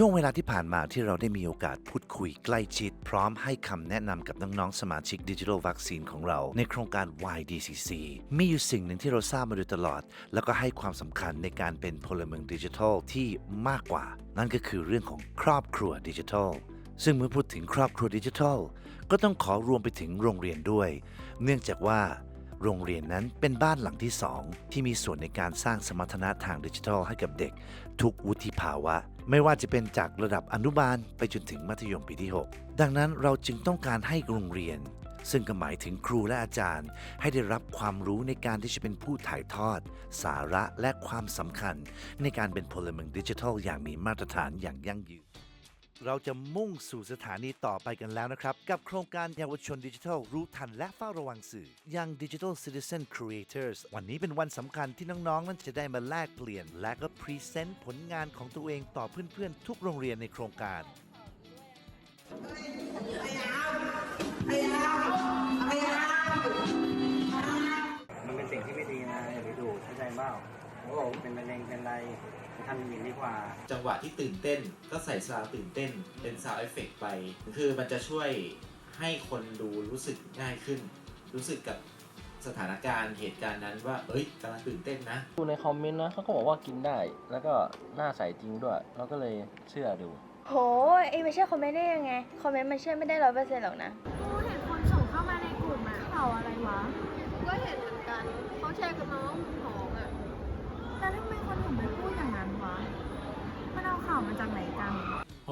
ช่วงเวลาที่ผ่านมาที่เราได้มีโอกาสพูดคุยใกล้ชิด พร้อมให้คำแนะนำกับน้องๆสมาชิกดิจิทัลวัคซีนของเรา ในโครงการ YDCC มีอยู่สิ่งหนึ่งที่เราทราบมาโดยตลอด แล้วก็ให้ความสำคัญในการเป็นพลเมืองดิจิทัลที่มากกว่า นั่นก็คือเรื่องของครอบครัวดิจิทัลซึ่งเมื่อพูดถึงครอบครัวดิจิทัล ก็ต้องขอรวมไปถึงโรงเรียนด้วย เนื่องจากว่า โรงเรียนนั้นเป็นบ้านหลังที่สองที่มีส่วนในการสร้างสมรรถนะทางดิจิทัลให้กับเด็ก ทุกวุฒิภาวะ ไม่ว่าจะเป็นจากระดับอนุบาลไปจนถึงมัธยมปีที่ 6 ดังนั้นเราจึงต้องการให้โรงเรียน ซึ่งก็หมายถึงครูและอาจารย์ ให้ได้รับความรู้ในการที่จะเป็นผู้ถ่ายทอด สาระและความสำคัญ ในการเป็นพลเมืองดิจิทัลอย่างมีมาตรฐานอย่างยั่งยืน เราจะมุ่งสู่สถานีต่อไปกันแล้วนะครับ กับโครงการเยาวชนดิจิทัล รู้ทันและเฝ้าระวังสื่อ Young Digital Citizen Creators วันนี้เป็นวันสำคัญที่น้องๆ นั้นจะได้มาแลกเปลี่ยน และก็พรีเซนต์ผลงานของตัวเองต่อเพื่อนๆ ทุกโรงเรียนในโครงการมันเป็นสิ่งที่ไม่ดีนะอย่าไปดูเข้าใจเปล่าโอ้เป็นมะเร็งเป็นไรไป ทำอย่างนี้ดีกว่า จังหวะที่ตื่นเต้นก็ใส่ซาวด์ตื่นเต้นเป็นซาวด์เอฟเฟกไป คือมันจะช่วยให้คนดูรู้สึกง่ายขึ้น รู้สึกกับสถานการณ์เหตุการณ์นั้นว่า เอ้ยกำลังตื่นเต้นนะ ดูในคอมเมนต์นะเขาก็บอกว่ากินได้ แล้วก็หน้าใสจริงด้วย เราก็เลยเชื่อดู โหเอ้ไม่เชื่อคอมเมนต์ได้ยังไง คอมเมนต์มันเชื่อไม่ได้ร้อยเปอร์เซ็นต์หรอกนะ กูเห็นคนส่งเข้ามาในกลุ่มอะข่าวอะไรวะ ก็เห็นเหมือนกันเขาแชร์กันมาว่ามึงท้อง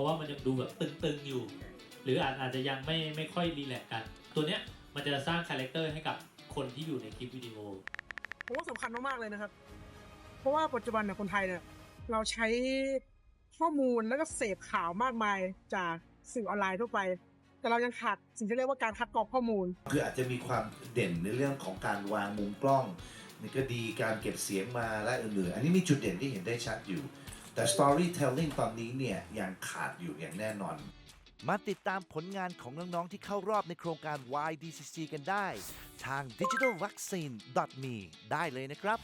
ว่ามันยังดูแบบตึงๆอยู่ หรืออาจอาจจะยังไม่ไม่ค่อยรีแลกซ์กัน ตัวเนี้ยมันจะสร้างคาแรคเตอร์ให้กับคนที่อยู่ในคลิปวิดีโอผมว่าสำคัญมากๆเลยนะครับ เพราะว่าปัจจุบันเนี่ยคนไทยเนี่ยเราใช้ข้อมูลแล้วก็เสพข่าวมากมายจากสื่อออนไลน์ทั่วไป แต่เรายังขาดสิ่งที่เรียกว่าการคัดกรองข้อมูล คืออาจจะมีความเด่นในเรื่องของการวางมุมกล้องนี่ก็ดีการเก็บเสียงมาและอื่นๆ อันนี้มีจุดเด่นที่เห็นได้ชัดอยู่ แต่ storytelling ตอนนี้เนี่ยยังขาดอยู่อย่างแน่นอน มาติดตามผลงานของน้อง ๆ ที่เข้ารอบในโครงการ YDCC กันได้ ทาง digitalvaccine.me ได้เลยนะครับ